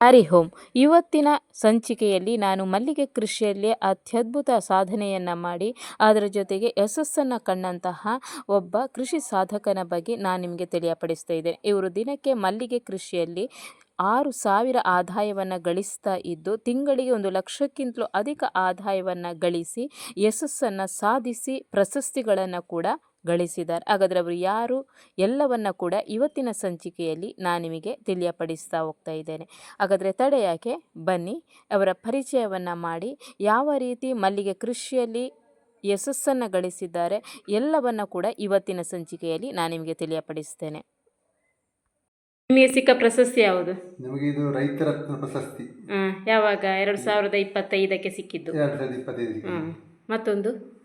ಓಂ ಇವತ್ತಿನ ಸಂಚಿಕೆಯಲ್ಲಿ ನಾನು ಮಲ್ಲಿಗೆ ಕೃಷಿಯಲ್ಲಿ ಅತ್ಯದ್ಭುತ ಸಾಧನೆಯನ್ನು ಮಾಡಿ, ಅದರ ಜೊತೆಗೆ ಯಶಸ್ಸನ್ನು ಕಂಡಂತಹ ಒಬ್ಬ ಕೃಷಿ ಸಾಧಕನ ಬಗ್ಗೆ ನಾನು ನಿಮಗೆ ತಿಳಿಯಪಡಿಸ್ತಾ ಇದ್ದೇನೆ. ಇವರು ದಿನಕ್ಕೆ ಮಲ್ಲಿಗೆ ಕೃಷಿಯಲ್ಲಿ ಆರು ಸಾವಿರ ಆದಾಯವನ್ನು ಗಳಿಸ್ತಾ ಇದ್ದು, ತಿಂಗಳಿಗೆ ಒಂದು ಲಕ್ಷಕ್ಕಿಂತಲೂ ಅಧಿಕ ಆದಾಯವನ್ನು ಗಳಿಸಿ, ಯಶಸ್ಸನ್ನು ಸಾಧಿಸಿ, ಪ್ರಶಸ್ತಿಗಳನ್ನು ಕೂಡ ಗಳಿಸಿದ್ದಾರೆ. ಹಾಗಾದರೆ ಅವರು ಯಾರು ಎಲ್ಲವನ್ನ ಕೂಡ ಇವತ್ತಿನ ಸಂಚಿಕೆಯಲ್ಲಿ ನಾನು ನಿಮಗೆ ತಿಳಿಯಪಡಿಸ್ತಾ ಹೋಗ್ತಾ ಇದ್ದೇನೆ. ಹಾಗಾದರೆ ತಡೆ ಯಾಕೆ? ಬನ್ನಿ ಅವರ ಪರಿಚಯವನ್ನು ಮಾಡಿ ಯಾವ ರೀತಿ ಮಲ್ಲಿಗೆ ಕೃಷಿಯಲ್ಲಿ ಯಶಸ್ಸನ್ನು ಗಳಿಸಿದ್ದಾರೆ ಎಲ್ಲವನ್ನ ಕೂಡ ಇವತ್ತಿನ ಸಂಚಿಕೆಯಲ್ಲಿ ನಾನು ನಿಮಗೆ ತಿಳಿಯಪಡಿಸ್ತೇನೆ. ನಿಮಗೆ ಸಿಕ್ಕ ಪ್ರಶಸ್ತಿ ಯಾವುದು? ನಮಗೆ ಇದು ರೈತ ರತ್ನ ಪ್ರಶಸ್ತಿ. ಹ್ಮ್, ಯಾವಾಗ? ಎರಡು ಸಾವಿರದ ಇಪ್ಪತ್ತೈದಕ್ಕೆ ಸಿಕ್ಕಿದ್ದು. ಎರಡು ಸಾವಿರದ. ಮತ್ತೊಂದು?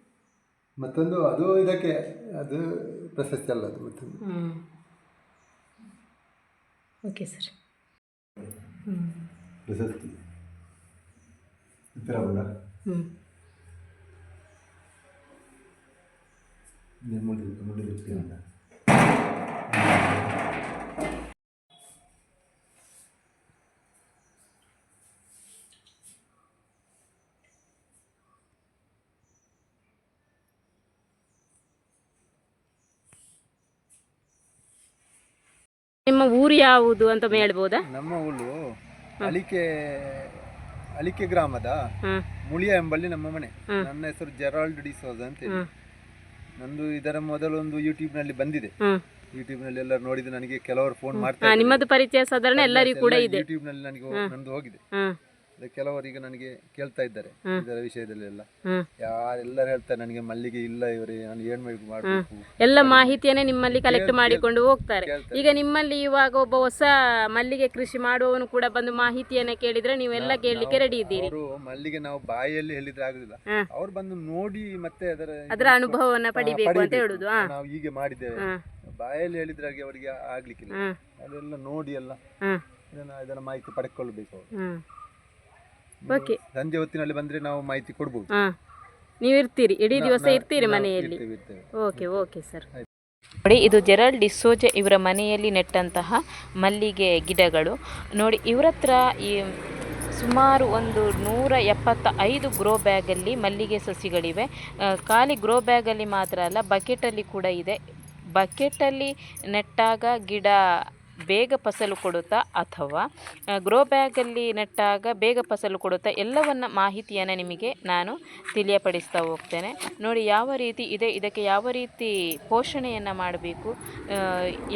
ಮತ್ತೊಂದು ಅದು ಇದಕ್ಕೆ ಅದು ಪ್ರಶಸ್ತಿ ಅಲ್ಲ ಅದು ಮತ್ತೊಂದು. Okay sir. ಪ್ರಶಸ್ತಿ ಹ್ಮ್. ನಿರ್ಮೂಲ ಮೂಡಿರುತ್ತಿ ನಿಮ್ಮ ಊರು ಯಾವುದು ಅಂತ ಹೇಳ್ಬೋದಾ? ನಮ್ಮ ಊರು ಅಲಿಕೆ ಅಲಿಕೆ ಗ್ರಾಮದ. ಮುಳಿಯ ಎಂಬಲ್ಲಿ ನಮ್ಮ ಮನೆ. ನನ್ನ ಹೆಸರು ಜೆರಾಲ್ಡ್ ಡಿಸೋಜ್ ಅಂತ ಹೇಳಿ ನಂದು ಇದರ ಮೊದಲೊಂದು ಯೂಟ್ಯೂಬ್ನಲ್ಲಿ ಬಂದಿದೆ. ಯೂಟ್ಯೂಬ್ನಲ್ಲಿ ಎಲ್ಲರೂ ನೋಡಿದ್ದು ನನಗೆ ಕೆಲವರು ಫೋನ್ ಮಾಡ್ತಾರೆ ನಿಮ್ಮದು ಪರಿಚಯ ಸಾಧಾರಣ ಎಲ್ಲರಿಗೂ ಕೂಡ ಇದೆ. ಯೂಟ್ಯೂಬ್ನಲ್ಲಿ ನನಗೆ ನಂದು ಹೋಗಿದೆ. ಅದೇ ಕೆಲವರಿಗೆ ನನಗೆ ಕೇಳ್ತಾ ಇದ್ದಾರೆ. ಇದರ ವಿಷಯದಲ್ಲೆಲ್ಲ. ಎಲ್ಲ ಯಾರೆಲ್ಲರೂ ಹೇಳ್ತಾರೆ ನನಗೆ ಮಲ್ಲಿಗೆ ಇಲ್ಲ ಇವರೇ ನಾನು ಏನ್ ಬೇಕು ಮಾಡಬೇಕು? ಎಲ್ಲ ಮಾಹಿತಿಯನ್ನೇ ನಿಮ್ಮಲ್ಲಿ ಕಲೆಕ್ಟ್ ಮಾಡಿಕೊಂಡು ಹೋಗ್ತಾರೆ. ಈಗ ನಿಮ್ಮಲ್ಲಿ ಇವಾಗ ಒಬ್ಬ ಹೊಸ ಮಲ್ಲಿಗೆ ಕೃಷಿ ಮಾಡುವವನು ಕೂಡ ಬಂದು ಮಾಹಿತಿಯನ್ನ ಕೇಳಿದ್ರೆ ನೀವೆಲ್ಲ ಕೇಳಲಿಕ್ಕೆ ರೆಡಿ ಇದ್ದೀರಿ. ಅವರು ಮಲ್ಲಿಗೆ ನಾವು ಬಾಯಲ್ಲಿ ಹೇಳಿದ್ರೆ ಆಗುದಿಲ್ಲ. ಅವ್ರು ಬಂದು ನೋಡಿ ಮತ್ತೆ ಅದರ ಅದರ ಅನುಭವವನ್ನ ಪಡಿಬೇಕು ಅಂತ. ಹೇಳುದು. ನಾವು ಹೀಗೆ ಮಾಡಿದ್ದೇವೆ. ಬಾಯಲ್ಲಿ ಹೇಳಿದ್ರೆ ಹಾಗೆ ಅವರಿಗೆ ಆಗ್ಲಿಕ್ಕಿಲ್ಲ. ಅದೆಲ್ಲ ನೋಡಿ ಎಲ್ಲ ಇದನ್ನ ಇದನ್ನ ಮಾಹಿತಿ ಪಡ್ಕೊಳ್ಬೇಕು ಅವರು. ಓಕೆ ಸಂಜೆ ಹೊತ್ತಿನಲ್ಲಿ ಬಂದ್ರೆ ನಾವು ಮಾಹಿತಿ ಕೊಡ್ಬೋದು. ಹಾ. ನೀವು ಇರ್ತೀರಿ ಇಡೀ ದಿವಸ ಇರ್ತೀರಿ ಮನೆಯಲ್ಲಿ? ಇರ್ತೇವೆ, ಇರ್ತೇವೆ. Okay okay sir. ನೋಡಿ ಇದು ಜೆರಾಲ್ಡ್ ಡಿಸೋಜ ಇವರ ಮನೆಯಲ್ಲಿ ನೆಟ್ಟಂತಹ ಮಲ್ಲಿಗೆ ಗಿಡಗಳು. ನೋಡಿ ಇವರ ಹತ್ರ ಈ ಸುಮಾರು ಒಂದು ನೂರ ಎಪ್ಪತ್ತ ಐದು ಗ್ರೋ ಬ್ಯಾಗಲ್ಲಿ ಮಲ್ಲಿಗೆ ಸಸಿಗಳಿವೆ. ಖಾಲಿ ಗ್ರೋ ಬ್ಯಾಗಲ್ಲಿ ಮಾತ್ರ ಅಲ್ಲ ಬಕೆಟಲ್ಲಿ ಕೂಡ ಇದೆ. ಬಕೆಟಲ್ಲಿ ನೆಟ್ಟಾಗ ಗಿಡ ಬೇಗ ಫಸಲು ಕೊಡುತ್ತಾ ಅಥವಾ ಗ್ರೋ ಬ್ಯಾಗಲ್ಲಿ ನೆಟ್ಟಾಗ ಬೇಗ ಫಸಲು ಕೊಡುತ್ತಾ ಎಲ್ಲವನ್ನ ಮಾಹಿತಿಯನ್ನು ನಿಮಗೆ ನಾನು ತಿಳಿಯಪಡಿಸ್ತಾ ಹೋಗ್ತೇನೆ. ನೋಡಿ, ಯಾವ ರೀತಿ ಇದೆ, ಇದಕ್ಕೆ ಯಾವ ರೀತಿ ಪೋಷಣೆಯನ್ನು ಮಾಡಬೇಕು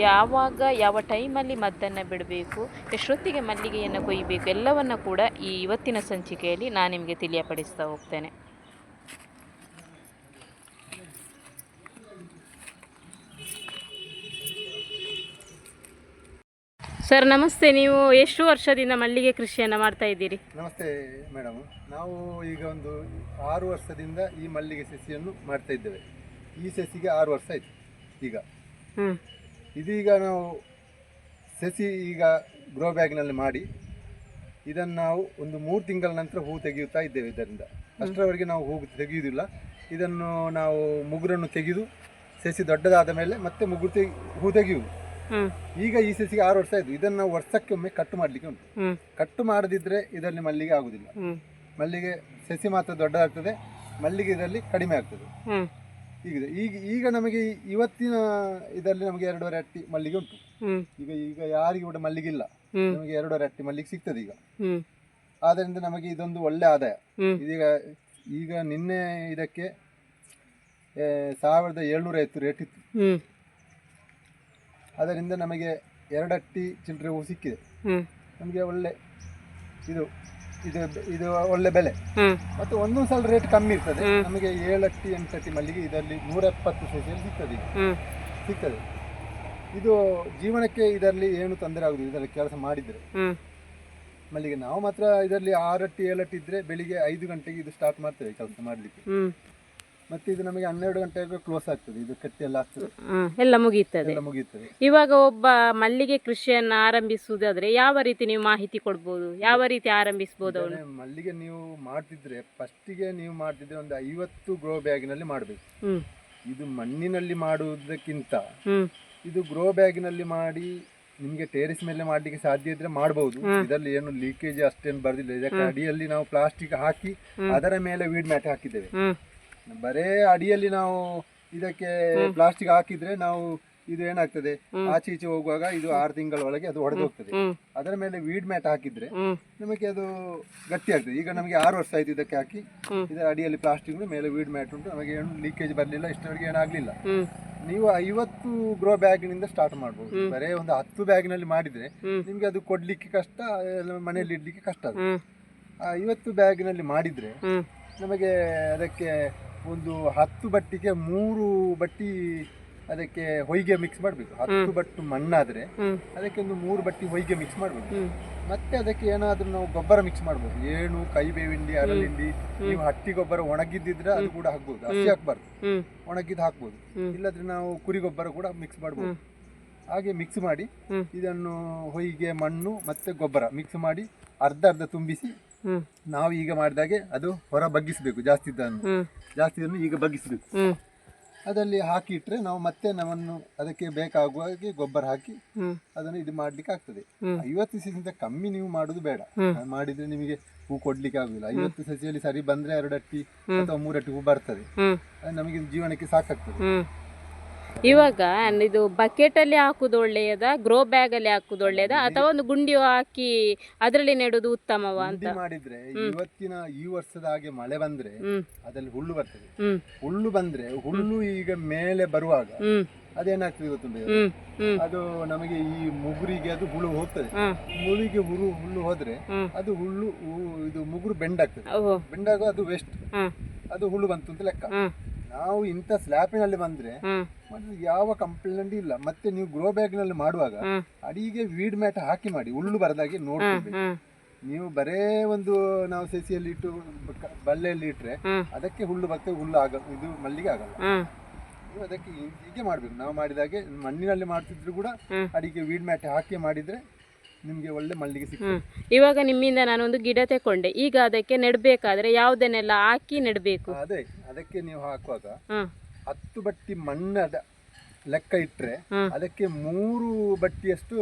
ಯಾವಾಗ, ಯಾವ ಟೈಮಲ್ಲಿ ಮದ್ದನ್ನು ಬಿಡಬೇಕು ಎಷ್ಟೊತ್ತಿಗೆ ಮಲ್ಲಿಗೆಯನ್ನು ಕೊಯ್ಯಬೇಕು ಎಲ್ಲವನ್ನು ಕೂಡ ಈ ಇವತ್ತಿನ ಸಂಚಿಕೆಯಲ್ಲಿ ನಾನು ನಿಮಗೆ ತಿಳಿಯಪಡಿಸ್ತಾ ಹೋಗ್ತೇನೆ. ಸರ್ ನಮಸ್ತೆ. ನೀವು ಎಷ್ಟು ವರ್ಷದಿಂದ ಮಲ್ಲಿಗೆ ಕೃಷಿಯನ್ನು ಮಾಡ್ತಾ ಇದ್ದೀರಿ? ನಮಸ್ತೆ ಮೇಡಮ್. ನಾವು ಈಗ ಒಂದು ಆರು ವರ್ಷದಿಂದ ಈ ಮಲ್ಲಿಗೆ ಸಸಿಯನ್ನು ಮಾಡ್ತಾ ಇದ್ದೇವೆ. ಈ ಸಸಿಗೆ ಆರು ವರ್ಷ ಆಯಿತು ಈಗ. ಹ್ಞೂ ಇದೀಗ ನಾವು ಸಸಿ ಈಗ ಗ್ರೋ ಬ್ಯಾಗ್ನಲ್ಲಿ ಮಾಡಿ ಇದನ್ನು ನಾವು ಒಂದು ಮೂರು ತಿಂಗಳ ನಂತರ ಹೂ ತೆಗೆಯುತ್ತಾ ಇದ್ದೇವೆ ಇದರಿಂದ. ಅಷ್ಟರವರೆಗೆ ನಾವು ಹೂ ತೆಗೆಯುವುದಿಲ್ಲ. ಇದನ್ನು ನಾವು ಮುಗುರನ್ನು ತೆಗೆದು ಸಸಿ ದೊಡ್ಡದಾದ ಮೇಲೆ ಮತ್ತೆ ಮುಗುರು ತೆಗಿ ಹೂ ತೆಗೆಯುವುದು. ಈಗ ಈ ಸಸಿಗೆ ಆರು ವರ್ಷ ಆಯ್ತು. ಇದನ್ನ ನಾವು ವರ್ಷಕ್ಕೆ ಒಮ್ಮೆ ಕಟ್ ಮಾಡ್ಲಿಕ್ಕೆ ಉಂಟು. ಕಟ್ ಕಟ್ಟು ಮಾಡದಿದ್ರೆ ಇದರಲ್ಲಿ ಮಲ್ಲಿಗೆ ಆಗುದಿಲ್ಲ. ಮಲ್ಲಿಗೆ ಸಸಿ ಮಾತ್ರ ದೊಡ್ಡದಾಗ್ತದೆ. ಮಲ್ಲಿಗೆ ಇದರಲ್ಲಿ ಕಡಿಮೆ ಆಗ್ತದೆ. ಈಗ ಈಗ ಈಗ ನಮಗೆ ಇವತ್ತಿನ ಇದರಲ್ಲಿ ನಮಗೆ ಎರಡೂವರೆ ಅಟ್ಟಿ ಮಲ್ಲಿಗೆ ಉಂಟು. ಈಗ ಈಗ ಯಾರಿಗೂ ಕೂಡ ಮಲ್ಲಿಗೆ ಇಲ್ಲ. ನಮಗೆ ಎರಡೂವರೆ ಅಟ್ಟಿ ಮಲ್ಲಿಗೆ ಸಿಗ್ತದೆ ಈಗ. ಆದ್ದರಿಂದ ನಮಗೆ ಇದೊಂದು ಒಳ್ಳೆ ಆದಾಯ. ಇದೀಗ ಈಗ ನಿನ್ನೆ ಇದಕ್ಕೆ ಸಾವಿರದ ಏಳ್ನೂರ ಐವತ್ತು ರೇಟ್ ಇತ್ತು. ಅದರಿಂದ ನಮಗೆ ಎರಡಟ್ಟಿ ಚಿಲ್ಲರೆ ಹೂ ಸಿಕ್ಕಿದೆ. ಹ್ಮ್. ನಮಗೆ ಒಳ್ಳೆ ಇದು ಇದು ಇದು ಒಳ್ಳೆ ಬೆಲೆ. ಹ್ಮ್. ಮತ್ತು ಒಂದೊಂದು ಸಲ ರೇಟ್ ಕಮ್ಮಿ ಇರ್ತದೆ. ಹ್ಮ್. ನಮಗೆ ಏಳಟ್ಟಿ ಎಂಟಟ್ಟಿ ಮಲ್ಲಿಗೆ ಇದರಲ್ಲಿ ನೂರ ಎಪ್ಪತ್ತು ಸೆಸಿಯಲ್ಲಿ ಸಿಗ್ತದೆ ಈಗ. ಸಿಗ್ತದೆ. ಇದು ಜೀವನಕ್ಕೆ ಇದರಲ್ಲಿ ಏನು ತೊಂದರೆ ಆಗುದಿಲ್ಲ ಇದರಲ್ಲಿ ಕೆಲಸ ಮಾಡಿದ್ರೆ. ಮಲ್ಲಿಗೆ ನಾವು ಮಾತ್ರ ಇದರಲ್ಲಿ ಆರಟ್ಟಿ ಏಳಟ್ಟಿ ಇದ್ರೆ ಬೆಳಿಗ್ಗೆ ಐದು ಗಂಟೆಗೆ ಇದು ಸ್ಟಾರ್ಟ್ ಮಾಡ್ತೇವೆ ಕೆಲಸ ಮಾಡಲಿಕ್ಕೆ. ಮತ್ತೆ ಇದು ನಮಗೆ ಹನ್ನೆರಡು ಗಂಟೆಗೆ ಕ್ಲೋಸ್ ಆಗ್ತದೆ. ಇದು ಕಟ್ಟಿ ಎಲ್ಲ ಆಗ್ತದೆ. ಎಲ್ಲ ಮುಗೀತದೆ ಎಲ್ಲ ಮುಗಿಯುತ್ತದೆ. ಇವಾಗ ಒಬ್ಬ ಮಲ್ಲಿಗೆ ಕೃಷಿಯನ್ನು ಆರಂಭಿಸುವುದಾದ್ರೆ ಯಾವ ರೀತಿ ನೀವು ಮಾಹಿತಿ ಕೊಡ್ಬೋದು? ಯಾವ ರೀತಿ ಆರಂಭಿಸ್ಬೋದು ಅವನು? ಇದನ್ನೇ ಮಲ್ಲಿಗೆ ನೀವು ಮಾಡ್ತಿದ್ರೆ ಫಸ್ಟಿಗೆ ನೀವು ಮಾಡ್ತಿದ್ರೆ ಒಂದು ಐವತ್ತು ಗ್ರೋ ಬ್ಯಾಗಿನಲ್ಲಿ ಮಾಡಬೇಕು. ಇದು ಮಣ್ಣಿನಲ್ಲಿ ಮಾಡುವುದಕ್ಕಿಂತ ಇದು ಗ್ರೋ ಬ್ಯಾಗಿನಲ್ಲಿ ಮಾಡಿ ನಿಮಗೆ ಟೇರಿಸ್ ಮೇಲೆ ಮಾಡ್ಲಿಕ್ಕೆ ಸಾಧ್ಯ ಇದ್ರೆ ಮಾಡಬಹುದು ಇದರಲ್ಲಿ ಏನು ಲೀಕೇಜ್ ಅಷ್ಟೇನು ಬರ್ದಿಲ್ಲ. ಇದಕ್ಕೆ ಅಡಿಯಲ್ಲಿ ನಾವು ಪ್ಲಾಸ್ಟಿಕ್ ಹಾಕಿ ಅದರ ಮೇಲೆ ವೀಡ್ ಮ್ಯಾಟ್ ಹಾಕಿದ್ದೇವೆ. ಹ್ಮ್. ಬರೇ ಅಡಿಯಲ್ಲಿ ನಾವು ಇದಕ್ಕೆ ಪ್ಲಾಸ್ಟಿಕ್ ಹಾಕಿದ್ರೆ ನಾವು ಇದು ಏನಾಗ್ತದೆ? ಆಚೆ ಈಚೆ ಹೋಗುವಾಗ ಇದು ಆರು ತಿಂಗಳ ಒಳಗೆ ಅದು ಒಡೆದು ಹೋಗ್ತದೆ. ಅದರ ಮೇಲೆ ವೀಡ್ ಮ್ಯಾಟ್ ಹಾಕಿದ್ರೆ ನಮಗೆ ಅದು ಗಟ್ಟಿ ಆಗ್ತದೆ. ಈಗ ನಮಗೆ ಆರು ವರ್ಷ ಆಯ್ತು ಇದಕ್ಕೆ ಹಾಕಿ. ಇದರ ಅಡಿಯಲ್ಲಿ ಪ್ಲಾಸ್ಟಿಕ್ ಮೇಲೆ ವೀಡ್ ಮ್ಯಾಟ್ ಉಂಟು. ನಮಗೆ ಏನು ಲೀಕೇಜ್ ಬರಲಿಲ್ಲ ಇಷ್ಟವರೆಗೆ ಏನಾಗಲಿಲ್ಲ ನೀವು ಐವತ್ತು ಗ್ರೋ ಬ್ಯಾಗ್ನಿಂದ ಸ್ಟಾರ್ಟ್ ಮಾಡ್ಬೋದು. ಬರೇ ಒಂದು ಹತ್ತು ಬ್ಯಾಗ್ನಲ್ಲಿ ಮಾಡಿದ್ರೆ ನಿಮ್ಗೆ ಅದು ಕೊಡ್ಲಿಕ್ಕೆ ಕಷ್ಟ ಮನೆಯಲ್ಲಿ ಇಡ್ಲಿಕ್ಕೆ ಕಷ್ಟ ಅದು. ಐವತ್ತು ಬ್ಯಾಗ್ನಲ್ಲಿ ಮಾಡಿದ್ರೆ ನಮಗೆ ಅದಕ್ಕೆ ಒಂದು ಹತ್ತು ಬಟ್ಟಿಗೆ ಮೂರು ಬಟ್ಟಿ ಅದಕ್ಕೆ ಹೊಯ್ಗೆ ಮಿಕ್ಸ್ ಮಾಡಬೇಕು. ಹತ್ತು ಬಟ್ಟು ಮಣ್ಣಾದ್ರೆ ಅದಕ್ಕೆ ಒಂದು ಮೂರು ಬಟ್ಟಿ ಹೊಯ್ಗೆ ಮಿಕ್ಸ್ ಮಾಡಬೇಕು. ಮತ್ತೆ ಅದಕ್ಕೆ ಏನಾದ್ರೂ ನಾವು ಗೊಬ್ಬರ ಮಿಕ್ಸ್ ಮಾಡ್ಬೋದು. ಏಣು ಕೈಬೇವಿಂಡಿ ಅರಳಿಂಡಿ ನೀವು ಹಟ್ಟಿ ಗೊಬ್ಬರ ಒಣಗಿದ್ದಿದ್ರೆ ಅದು ಕೂಡ ಹಾಕ್ಬೋದು. ಹಸಿ ಹಾಕ್ಬಾರ್ದು. ಒಣಗಿದ್ ಒಣಗಿದ್ದು ಹಾಕ್ಬೋದು. ಇಲ್ಲದ್ರೆ ನಾವು ಕುರಿ ಗೊಬ್ಬರ ಕೂಡ ಮಿಕ್ಸ್ ಮಾಡ್ಬೋದು. ಹಾಗೆ ಮಿಕ್ಸ್ ಮಾಡಿ. ಇದನ್ನು ಹೊಯ್ಗೆ ಮಣ್ಣು ಮತ್ತೆ ಗೊಬ್ಬರ ಮಿಕ್ಸ್ ಮಾಡಿ ಅರ್ಧ ಅರ್ಧ ತುಂಬಿಸಿ ನಾವು ಈಗ ಮಾಡಿದಾಗೆ ಅದು ಹೊರ ಬಗ್ಗಿಸಬೇಕು ಜಾಸ್ತಿ ಇದ್ದನ್ನು ಜಾಸ್ತಿ ಈಗ ಬಗ್ಗಿಸಬೇಕು. ಅದರಲ್ಲಿ ಹಾಕಿ ಇಟ್ಟರೆ ನಾವು ಮತ್ತೆ ನಮ್ಮನ್ನು ಅದಕ್ಕೆ ಬೇಕಾಗುವ ಹಾಗೆ ಗೊಬ್ಬರ ಹಾಕಿ ಅದನ್ನು ಇದು ಮಾಡ್ಲಿಕ್ಕೆ ಆಗ್ತದೆ. ಐವತ್ತು ಸಸಿಗಿಂತ ಕಮ್ಮಿ ನೀವು ಮಾಡುದು ಬೇಡ. ಮಾಡಿದ್ರೆ ನಿಮಗೆ ಹೂ ಕೊಡ್ಲಿಕ್ಕೆ ಆಗುದಿಲ್ಲ. ಐವತ್ತು ಸಸಿಯಲ್ಲಿ ಸರಿ ಬಂದ್ರೆ ಎರಡು ಅಟ್ಟಿ ಅಥವಾ ಮೂರಟ್ಟಿ ಹೂ ಬರ್ತದೆ. ನಮಗೆ ಜೀವನಕ್ಕೆ ಸಾಕಾಗ್ತದೆ. ಇವಾಗ ಇದು ಬಕೆಟಲ್ಲಿ ಹಾಕುದು ಒಳ್ಳೆಯದ ಗ್ರೋ ಬ್ಯಾಗಲ್ಲಿ ಹಾಕುದು ಒಳ್ಳೆಯದ ಅಥವಾ ಒಂದು ಗುಂಡಿ ಹಾಕಿ ಅದರಲ್ಲಿ ನೆಡುದು ಉತ್ತಮವ ಅಂತ ಗುಂಡಿ ಮಾಡಿದ್ರೆ ಇವತ್ತಿನ ಈ ವರ್ಷದ ಹಾಗೆ ಮಳೆ ಬಂದ್ರೆ ಅದ್ರಲ್ಲಿ ಹುಲ್ಲು ಬರ್ತದೆ. ಹುಲ್ಲು ಬಂದ್ರೆ ಹುಲ್ಲು ಈಗ ಮೇಲೆ ಬರುವಾಗ ಅದೇನಾಗ್ತದೆ ಗೊತ್ತುಂಟು ಅದು ನಮಗೆ ಈ ಮುಗುರಿಗೆ ಅದು ಹುಳು ಹೋಗ್ತದೆ. ಮುಳಿಗೆ ಹುರು ಹುಲ್ಲು ಹೋದ್ರೆ ಅದು ಹುಲ್ಲು ಇದು ಮುಗುರು ಬೆಂಡಾಗ್ತದೆ. ಆಗ್ತದೆ ಬೆಂಡಾಗ ಅದು ವೇಸ್ಟ್ ಅದು ಹುಳು ಬಂತು ಅಂತ ಲೆಕ್ಕ. ನಾವು ಇಂಥ ಸ್ಲ್ಯಾಪಿನಲ್ಲಿ ಬಂದ್ರೆ ಯಾವ ಕಂಪ್ಲೇಂಟ್ ಇಲ್ಲ. ಮತ್ತೆ ನೀವು ಗ್ರೋ ಬ್ಯಾಗ್ನಲ್ಲಿ ಮಾಡುವಾಗ ಅಡಿಗೆ ವೀಡ್ ಮ್ಯಾಟ್ ಹಾಕಿ ಮಾಡಿ ಹುಲ್ಲು ಬರದಾಗೆ ಹಾಗೆ ಹ್ಮ್. ನೀವು ಬರೇ ಒಂದು ನಾವು ಸಸಿಯಲ್ಲಿ ಇಟ್ಟು ಬಲ್ಲೆಯಲ್ಲಿ ಬಳ್ಳಿಯಲ್ಲಿ ಇಟ್ರೆ ಅದಕ್ಕೆ ಹುಲ್ಲು ಬರ್ತದೆ ಹುಲ್ಲು ಆಗ ಇದು ಮಲ್ಲಿಗೆ ಆಗಲ್ಲ. ನೀವು ಅದಕ್ಕೆ ಹೀ- ಹೀಗೆ ಮಾಡ್ಬೇಕು. ನಾವು ಮಾಡಿದಾಗೆ ಮಣ್ಣಿನಲ್ಲಿ ಮಾಡ್ತಿದ್ರು ಕೂಡ ಅಡಿಗೆ ವೀಡ್ ಮ್ಯಾಟ್ ಹಾಕಿ ಮಾಡಿದ್ರೆ ನಿಮ್ಗೆ ಒಳ್ಳೆ ಮಲ್ಲಿಗೆ ಸಿಗ್ತದೆ. ಹ್ಮ್. ಇವಾಗ ನಿಮ್ಮಿಂದ ನಾನೊಂದು ಗಿಡ ತಕೊಂಡೆ ಈಗ ಅದಕ್ಕೆ ನೆಡಬೇಕಾದ್ರೆ ಯಾವುದನ್ನೆಲ್ಲ ಹಾಕಿ ನೆಡಬೇಕು? ಅದೇ ಅದಕ್ಕೆ ನೀವು ಹಾಕುವಾಗ ಹ್ಮ್. ಹತ್ತು ಬಟ್ಟಿ ಮಣ್ಣದ ಲೆಕ್ಕ ಇಟ್ಟರೆ. ಅದಕ್ಕೆ ಮೂರು ಬಟ್ಟಿಯಷ್ಟು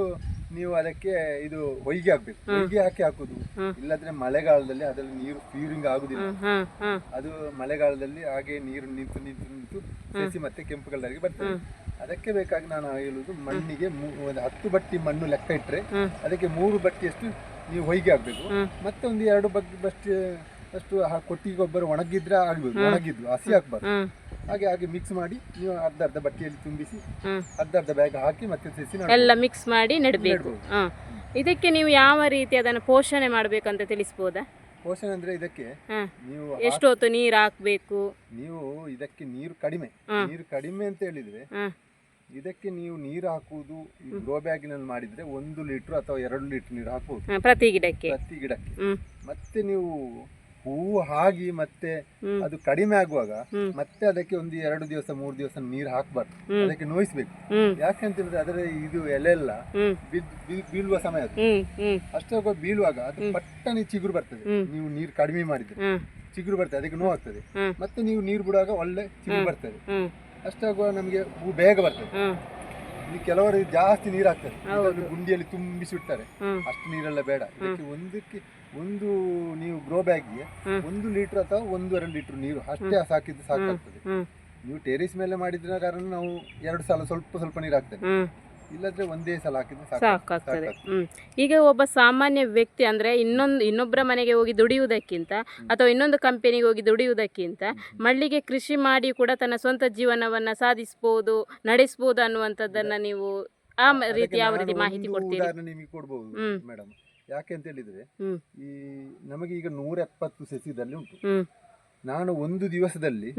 ನೀವು ಅದಕ್ಕೆ ಇದು ಹೊಯ್ಗೆ ಹಾಕ್ಬೇಕು. ಹೊಯ್ಗೆ ಹಾಕಿ ಹಾಕುದು. ಇಲ್ಲಾದ್ರೆ ಮಳೆಗಾಲದಲ್ಲಿ ಅದರಲ್ಲಿ ನೀರು ಫ್ಯೂರಿಂಗ್ ಆಗುದಿಲ್ಲ. ಅದು ಮಳೆಗಾಲದಲ್ಲಿ ಹಾಗೆ ನೀರು ನಿಂತು ನಿಂತು ನಿಂತು ಸಸಿ ಮತ್ತೆ ಕೆಂಪು ಕಲರ್ಗೆ ಬರ್ತದೆ ಅದಕ್ಕೆ ಬೇಕಾಗಿ ನಾನು ಹೇಳುದು ಮಣ್ಣಿಗೆ ಒಂದು ಹತ್ತು ಬಟ್ಟಿ ಮಣ್ಣು ಲೆಕ್ಕ ಇಟ್ಟರೆ. ಅದಕ್ಕೆ ಮೂರು ಬಟ್ಟಿಯಷ್ಟು ನೀವು ಹೊಯ್ಗೆ ಹಾಕ್ಬೇಕು. ಮತ್ತೆ ಒಂದು ಎರಡು ಬಟ್ಟಿ ಬಸ್ಟ್ ಅಷ್ಟು ಆ ಕೊಟ್ಟಿಗೆ ಗೊಬ್ಬರ ಒಣಗಿದ್ರೆ ಆಗ್ಬೋದು ಒಣಗಿದ್ರು ಹಸಿ ಹಾಕ್ಬಾರ್ದು ಹಾಗೆ ಹಾಗೆ ಮಿಕ್ಸ್ ಮಾಡಿ ನೀವು ಅರ್ಧ ಅರ್ಧ ಬಟ್ಟೆಯಲ್ಲಿ ತುಂಬಿಸಿ ಅರ್ಧ ಅರ್ಧ ಬ್ಯಾಗ್ ಹಾಕಿ ಮತ್ತೆ ಸಸಿ. ಎಲ್ಲ ಮಿಕ್ಸ್ ಮಾಡಿ ನೆಡಬೇಕು. ಇದಕ್ಕೆ ನೀವು ಯಾವ ರೀತಿ ಅದನ್ನು ಪೋಷಣೆ ಮಾಡಬೇಕಂತ ತಿಳಿಸ್ಬೋದಾ? ಪೋಷಣೆ ಅಂದ್ರೆ ಇದಕ್ಕೆ ನೀವು ಎಷ್ಟು ಹೊತ್ತು ನೀರು ಹಾಕಬೇಕು? ನೀವು ಇದಕ್ಕೆ ನೀರು ಕಡಿಮೆ ನೀರು ಕಡಿಮೆ ಅಂತ ಹೇಳಿದ್ರೆ ಇದಕ್ಕೆ ನೀವು ನೀರು ಹಾಕುವುದು ಲೋ ಗ್ರೋ ಬ್ಯಾಗಿನಲ್ಲಿ ಮಾಡಿದ್ರೆ ಒಂದು ಲೀಟರ್ ಅಥವಾ ಎರಡು ಲೀಟರ್ ನೀರು ಹಾಕಬಹುದು ಪ್ರತಿ ಗಿಡಕ್ಕೆ. ಪ್ರತಿ ಗಿಡಕ್ಕೆ. ಮತ್ತೆ ನೀವು ಹೂವು ಆಗಿ ಮತ್ತೆ ಅದು ಕಡಿಮೆ ಆಗುವಾಗ ಮತ್ತೆ ಅದಕ್ಕೆ ಒಂದು ಎರಡು ದಿವಸ ಮೂರು ದಿವಸ ನೀರು ಹಾಕ್ಬಾರ್ದು. ಅದಕ್ಕೆ ನೋಯಿಸ್ಬೇಕು. ಯಾಕೆ ಅಂತ ಹೇಳಿದ್ರೆ ಅದರ ಇದು ಎಲೆ ಎಲ್ಲ ಬೀಳುವ ಸಮಯ ಅದು. ಅಷ್ಟಾಗ ಬೀಳುವಾಗ ಅದು ಪಟ್ಟನೆ ಚಿಗುರು ಬರ್ತದೆ. ನೀವು ನೀರು ಕಡಿಮೆ ಮಾಡಿದ್ರೆ ಚಿಗುರು ಬರ್ತದೆ ಅದಕ್ಕೆ ನೋವು ಆಗ್ತದೆ ಮತ್ತೆ ನೀವು ನೀರು ಬಿಡುವಾಗ ಒಳ್ಳೆ ಚಿಗುರು ಬರ್ತದೆ. ಅಷ್ಟೇ ಅಷ್ಟಾಗುವ ನಮಗೆ ಹೂ ಬೇಗ ಬರ್ತದೆ. ಇಲ್ಲಿ ಕೆಲವರು ಜಾಸ್ತಿ ನೀರು ಹಾಕ್ತಾರೆ. ಗುಂಡಿಯಲ್ಲಿ ತುಂಬಿಸಿ ಬಿಡ್ತಾರೆ ಹ್ಞೂ ಅಷ್ಟು ನೀರೆಲ್ಲ ಬೇಡ. ಇದಕ್ಕೆ ಒಂದಕ್ಕೆ ಒಂದು ನೀವು ಗ್ರೋ ಬ್ಯಾಗ್ಗೆ ಒಂದು ಲೀಟರ್ ಅಥವಾ ಒಂದೂವರೆ ಲೀಟರ್ ನೀರು ಅಷ್ಟೇ ಸಾಕಿದ್ದು ಸಾಕಾಗ್ತದೆ. ನೀವು ಟೆರೇಸ್ ಮೇಲೆ ಮಾಡಿದ್ರ ಕಾರಣ ನಾವು ಎರಡು ಸಲ ಸ್ವಲ್ಪ ಸ್ವಲ್ಪ ನೀರು ಹಾಕ್ತೇವೆ. ಇಲ್ಲದ್ರೆ ಒಂದೇ ಸಲ ಹಾಕಿದ್ರೆ ಸಾಕಾಗ್ತದೆ. ಹ್ಮ್. ಈಗ ಒಬ್ಬ ಸಾಮಾನ್ಯ ವ್ಯಕ್ತಿ ಅಂದ್ರೆ ಇನ್ನೊಂದು ಇನ್ನೊಬ್ಬರ ಮನೆಗೆ ಹೋಗಿ ದುಡಿಯುವುದಕ್ಕಿಂತ ಅಥವಾ ಇನ್ನೊಂದು ಕಂಪನಿಗೆ ಹೋಗಿ ದುಡಿಯುವುದಕ್ಕಿಂತ ಮಳ್ಳಿಗೆ ಕೃಷಿ ಮಾಡಿ ಕೂಡ ತನ್ನ ಸ್ವಂತ ಜೀವನವನ್ನ ಸಾಧಿಸಬಹುದು ನಡೆಸಬಹುದು ಅನ್ನುವಂಥದ್ದನ್ನ ನೀವು ಆ ರೀತಿ ಯಾವ ರೀತಿ ಮಾಹಿತಿ ಕೊಡ್ತೀರಿ? ನಿಮಗೆ ಕೊಡ್ಬೋದು ಹ್ಮ್. ಮೇಡಮ್ ಯಾಕೆ ಅಂತ ಹೇಳಿದ್ರೆ ಈ ನಮಗೆ ಈಗ ನೂರ ಎಪ್ಪತ್ತು ಸಸಿದಲ್ಲಿ ಉಂಟು. ನಾನು ಒಂದು ದಿವಸದಲ್ಲಿ